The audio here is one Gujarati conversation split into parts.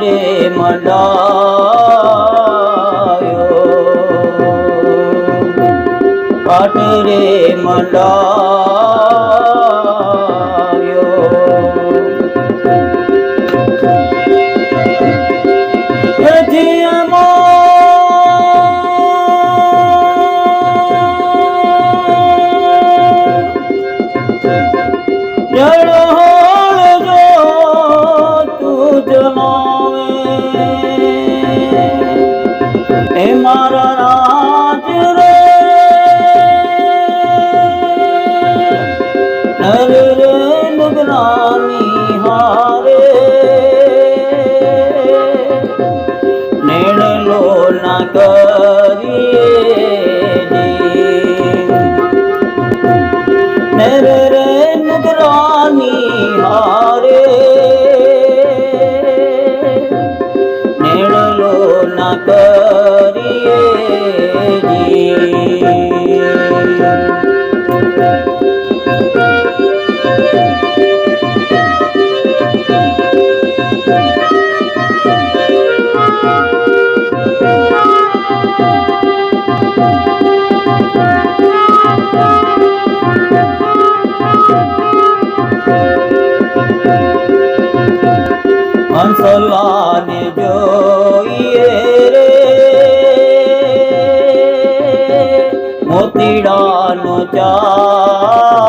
રે મંડાયો પાટ રે મંડાયો હંસલાને જોઈએ રે મોતીડાનો ચારો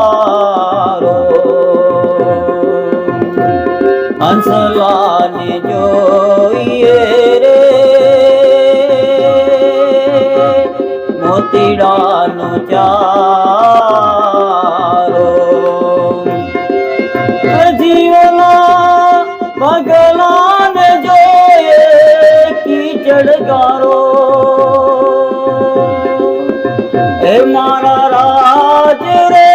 હંસલાને જોઈએ રે મોતીડાનો ચારો એ મારા રાજ રે?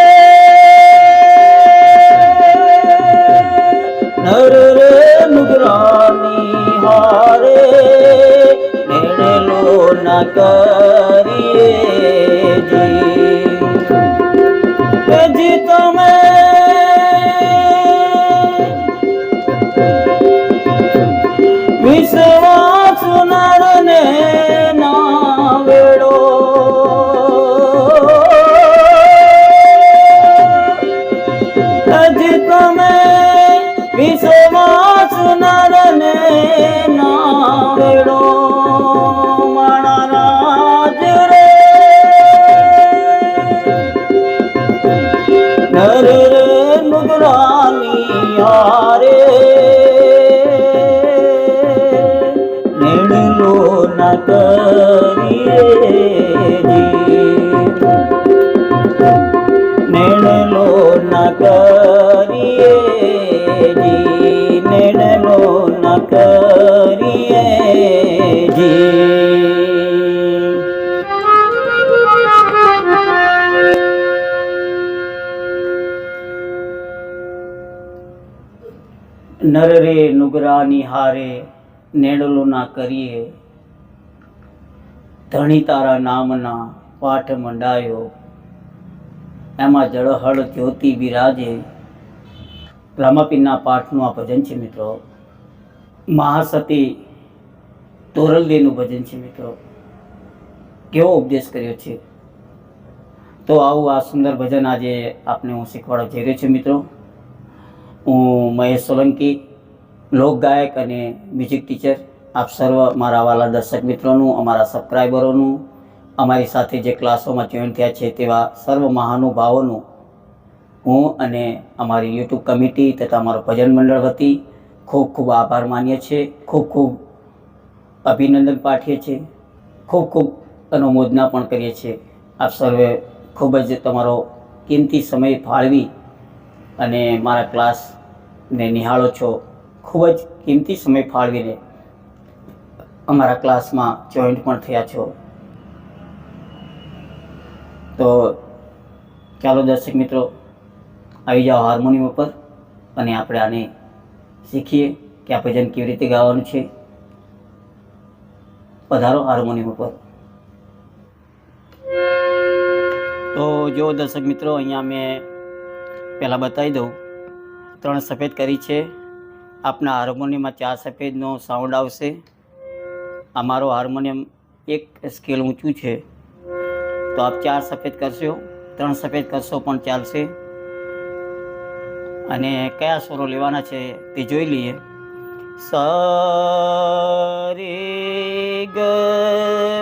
નર રે મુગરાની હારે નેણેલો ના કરીએ નેણલો ના કરીએ જી નેણલો ના કરીએ જી નર રે નુગરાની હારે નેડલો ના કરીએ ધણી તારા નામના પાઠ મંડાયો. એમાં જળહળ જ્યોતિ બિરાજે. રામાપીરના પાઠનું આ ભજન છે મિત્રો. મહાસતી તોરલદેનું ભજન છે મિત્રો. કેવો ઉપદેશ કર્યો છે? તો આવું આ સુંદર ભજન આજે આપને હું શીખવાડવા જઈ રહ્યો છું મિત્રો. હું મહેશ સોલંકી લોક ગાયક અને મ્યુઝિક ટીચર આપ સર્વ મારા વાલા દર્શક મિત્રોનું, અમારા સબસ્ક્રાઈબરોનું અમારી સાથે જે ક્લાસોમાં જોઈન થયા છે તેવા સર્વ મહાનુભાવોનું હું અને અમારી યુટ્યુબ કમિટી તથા અમારો ભજન મંડળ વતી ખૂબ ખૂબ આભાર માનીએ છીએ, ખૂબ ખૂબ અભિનંદન પાઠીએ છીએ, ખૂબ ખૂબ અનુમોદના પણ કરીએ છીએ. આપ સર્વે ખૂબ જ તમારો કિંમતી સમય ફાળવી અને મારા ક્લાસને નિહાળો છો. ખૂબ જ કિંમતી સમય ફાળવીને અમારા ક્લાસમાં જોઈન્ટ પણ થયા છો. તો ચાલો દર્શક મિત્રો, આવી જાઓ હાર્મોનિયમ ઉપર અને આપણે આને શીખીએ કે આ ભજન કેવી રીતે ગાવાનું છે. પધારો હાર્મોનિયમ ઉપર. તો જો દર્શક મિત્રો, અહીંયા મેં પહેલાં બતાવી દઉં. ત્રણ સફેદ કરી છે. આપના હાર્મોનિયમમાં ચાર સફેદનો સાઉન્ડ આવશે. આ મારો હાર્મોનિયમ એક સ્કેલ ઊંચું છે. તો આપ ચાર સફેદ કરશો, ત્રણ સફેદ કરશો પણ ચાલશે. અને કયા સ્વરો લેવાના છે તે જોઈ લઈએ. સ, રે, ગ,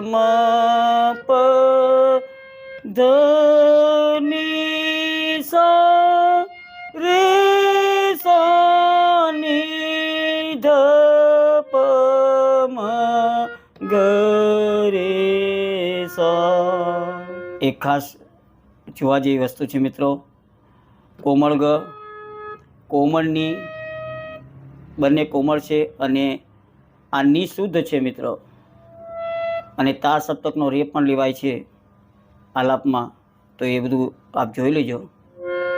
મ, પ, ધ, ની ગ રે સા. એક ખાસ જોવા જેવી વસ્તુ છે મિત્રો. કોમળ ગ, કોમળની બંને કોમળ છે અને આ નિશુદ્ધ છે મિત્રો. અને તા સપ્તકનો રે પણ લેવાય છે આલાપમાં. તો એ બધું આપ જોઈ લેજો.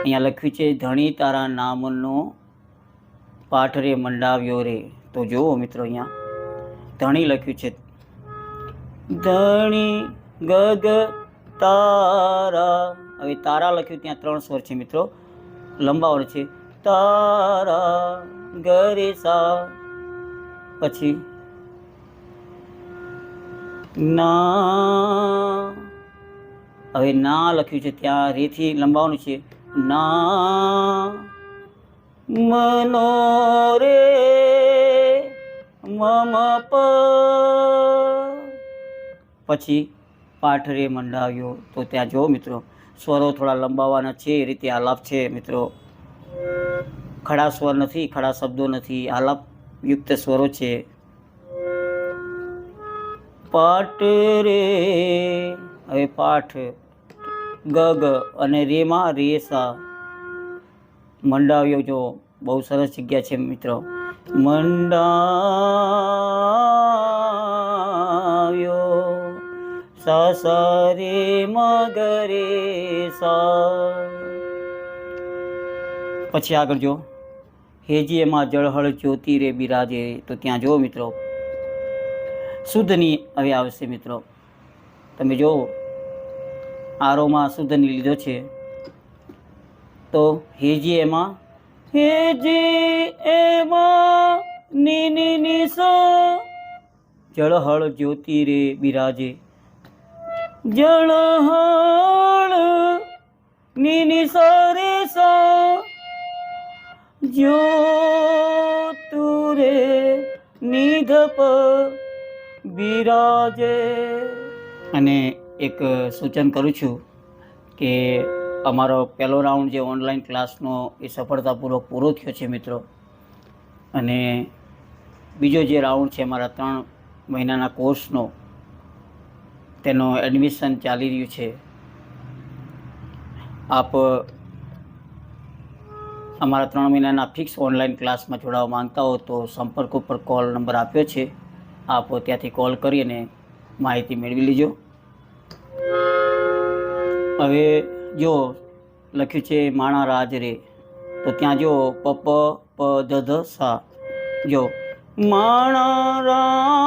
અહીંયા લખ્યું છે, ધણી તારા નામનો પાઠ રે મંડાવ્યો રે. તો જુઓ મિત્રો અહીંયા ધણી લખ્યું છે. ધણી ગગ તારા. હવે તારા લખ્યું ત્યાં ત્રણ સ્વર છે મિત્રો. લંબાવર છે. તારા ગરે સા પછી ના. હવે ના લખ્યું છે ત્યાં રેથી લંબાવવાનું છે. ના. મનો રે મમ પ પછી પાઠ રે મંડાવ્યો. તો ત્યાં જો મિત્રો, સ્વરો થોડા લંબાવવાના છે, એ રીતે આલાપ છે મિત્રો. ખડા સ્વર નથી, ખડા શબ્દો નથી આલાપ યુક્ત સ્વરો છે. પાઠ રે, હવે પાઠ, ગ ગ અને રેમાં રેસા મંડાવ્યો જો. બહુ સરસ જગ્યા છે મિત્રો. મંડાવ્યો. સા સા મગરે સ. પછી આગળ જો. હેજી એમાં જળહળ જ્યોતિ રે બિરાજે. તો ત્યાં જો મિત્રો. શુદ્ધની હવે આવશે મિત્રો. તમે જો. આરોમાં શુદ્ધની લીધો છે. તો હેજી એમાં. હેજી એમાં ની ની ની જળહળ જ્યોતિ રે બિરાજે. જળહળની ની સ રે સા જ્યોતુ રે નિધપ બિરાજે. અને એક સૂચન કરું છું કે અમારો પહેલો રાઉન્ડ જે ઓનલાઈન ક્લાસનો એ સફળતાપૂર્વક પૂરો થયો છે મિત્રો. અને બીજો જે રાઉન્ડ છે અમારા ત્રણ મહિનાના કોર્સનો તેનો એડમિશન ચાલી રહ્યું છે. આપ, અમારા ત્રણ મહિનાના ફિક્સ ઓનલાઈન ક્લાસમાં જોડાવા માંગતા હો તો સંપર્ક ઉપર કોલ નંબર આપ્યો છે. આપ ત્યાંથી કોલ કરી અને માહિતી મેળવી લેજો. હવે જો લખ્યું છે માણા રાજ રે, તો ત્યાં જો પપ પ ધ, સા, જો માણા રાજ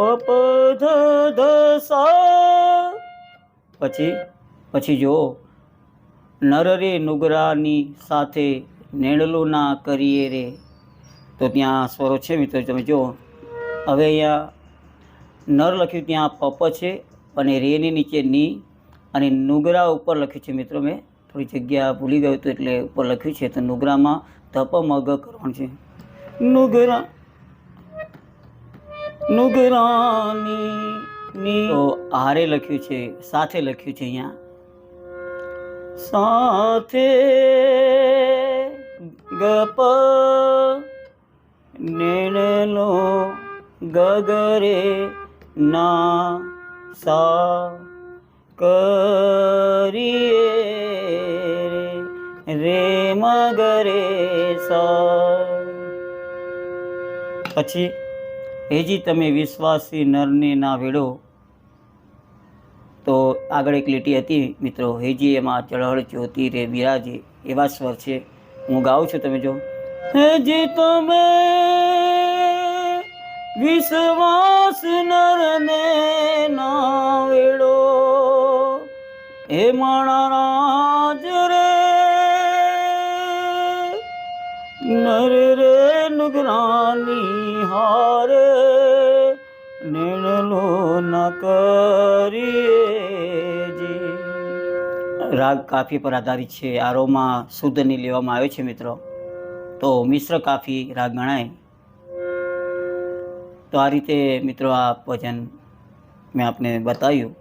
પપ ધ સા પછી પછી જો નર રે નુગરાની સાથે નેણલું ના કરીએ રે. તો ત્યાં સ્વરો છે મિત્રો, તમે જુઓ. હવે અહીંયા નર લખ્યું ત્યાં પપ છે અને રેની નીચે ની અને નુગરા ઉપર લખ્યું છે મિત્રો મેં. થોડી જગ્યા ભૂલી ગયું હતું એટલે ઉપર લખ્યું છે. તો નુગરામાં ધપ મગ કરવાનું છે. નુગરા નુગરાની તો હારે લખ્યું છે સાથે લખ્યું છે અહીંયા. સાથે ગપ નેણલો ગગરે ના સા કરીએ રે રે મગરે સા પછી હેજી તમે વિશ્વાસી નરની ના વેડો. તો આગળ એક લીટી હતી, મિત્રો. હેજી એમાં ચળહળ જ્યોતિ રે બિરાજે એવા સ્વર છે. હું ગાઉં છું તમે જો. હેજી તમે વિશ્વાસ નરને ના વેડો. હે માણા રાજ રે, નર રે નુગરાની હારે. રાગ કાફી પર આધારિત છે. આરોમાં શુદ્ધની લેવામાં આવે છે મિત્રો. તો મિશ્ર કાફી રાગ ગણાય. તો આ રીતે મિત્રો આ ભજન મેં આપને બતાવ્યું.